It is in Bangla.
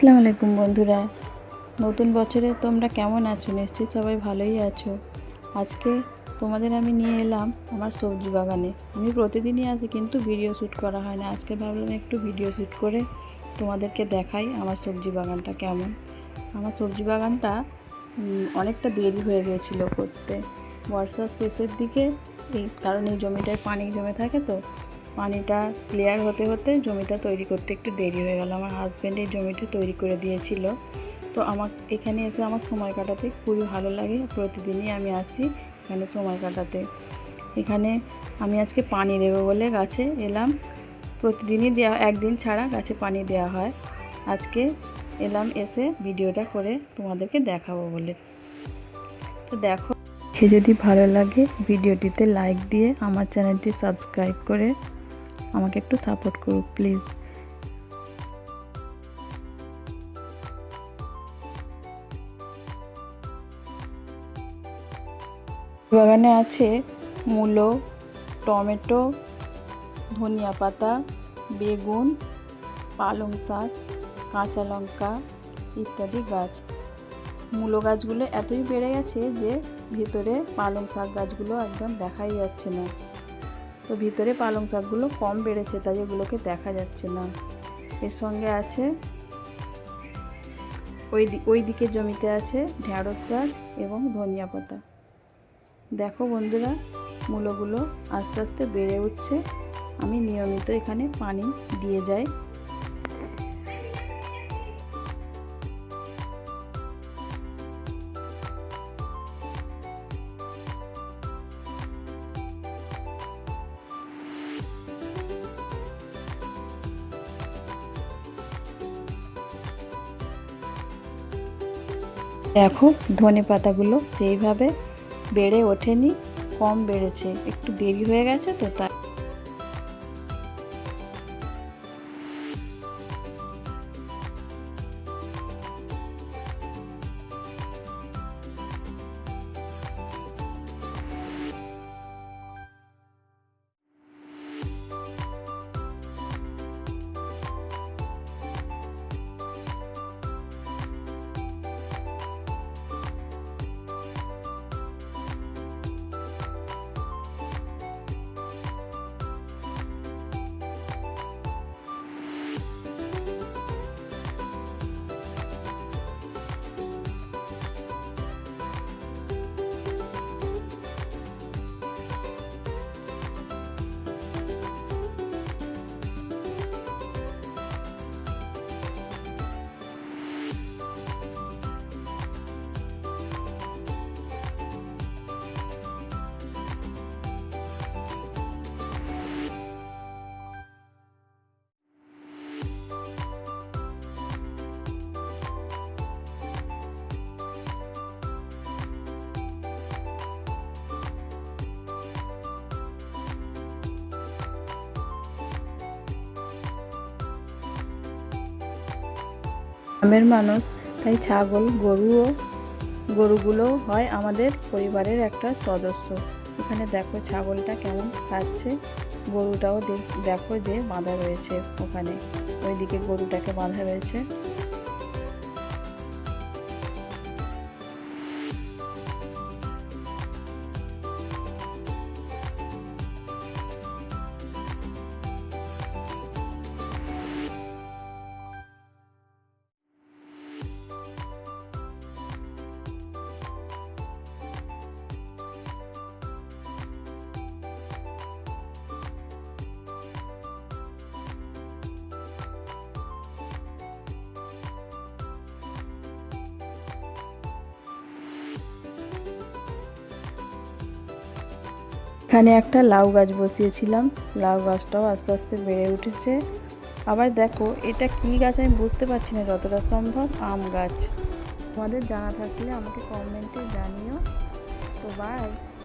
আসসালামু আলাইকুম বন্ধুরা। নতুন বছরে তোমরা কেমন আছো? নিশ্চয়ই সবাই ভালোই আছো। আজকে তোমাদের আমি নিয়ে এলাম আমার সবজি বাগানে। আমি প্রতিদিনই আসি কিন্তু ভিডিও শ্যুট করা হয় না। আজকে ভাবলাম একটু ভিডিও শ্যুট করে তোমাদেরকে দেখাই আমার সবজি বাগানটা কেমন। আমার সবজি বাগানটা অনেকটা দেরি হয়ে গিয়েছিল করতে। বর্ষার শেষের দিকে এই, কারণ এই জমিটায় পানি জমে থাকে তো পানিটা ক্লিয়ার হতে হতে জমিটা তৈরি করতে একটু দেরি হয়ে গেল। আমার হাজব্যান্ড এই জমিটা তৈরি করে দিয়েছিল। তো আমার, এখানে এসে আমার সময় কাটাতে খুবই ভালো লাগে। প্রতিদিনই আমি আসি এখানে সময় কাটাতে। এখানে আমি আজকে পানি দেবো বলে গাছে এলাম। প্রতিদিনই দেওয়া একদিন ছাড়া গাছে পানি দেওয়া হয়। আজকে এলাম এসে ভিডিওটা করে তোমাদেরকে দেখাবো বলে। তো দেখো সে যদি ভালো লাগে ভিডিওটিতে লাইক দিয়ে আমার চ্যানেলটি সাবস্ক্রাইব করে আমাকে একটু সাপোর্ট করুক প্লিজ বাগানে আছে মূলো, টমেটো, ধনিয়া পাতা, বেগুন, পালং শাক, কাঁচা লঙ্কা ইত্যাদি গাছ। মূলো গাছগুলো এতই বেড়ে গেছে যে ভিতরে পালং শাক গাছগুলো একদম দেখাই যাচ্ছে না। তো ভিতরে পালং শাকগুলো কম বেড়েছে, তাই এগুলোকে দেখা যাচ্ছে না। এর সঙ্গে আছে ওই ওই দিকে জমিতে আছে ঢ্যাঁড়স গাছ এবং ধনিয়া পাতা। দেখো বন্ধুরা, মূলগুলো আস্তে আস্তে বেড়ে উঠছে। আমি নিয়মিত এখানে পানি দিয়ে যাই। দেখো ধনে পাতাগুলো সেইভাবে বেড়ে ওঠেনি কম বেড়েছে। একটু দেরি হয়ে গেছে তো তাই। গ্রামের মানুষ, তাই ছাগল, গরুও, গরুগুলো হয় আমাদের পরিবারের একটা সদস্য। এখানে দেখো ছাগলটা কেমন খাচ্ছে, গরুটাও দেখ- যে বাঁধা রয়েছে ওখানে। ওইদিকে গরুটাকে বাঁধা রয়েছে। এখানে একটা লাউ গাছ বসিয়েছিলাম। লাউ গাছটাও আস্তে আস্তে বেড়ে উঠেছে। আবার দেখো, এটা কি গাছ আমি বুঝতে পারছি না যতটা সম্ভব, আম গাছ। তোমাদের জানা থাকলে আমাকে কমেন্টে জানিও। তো বাই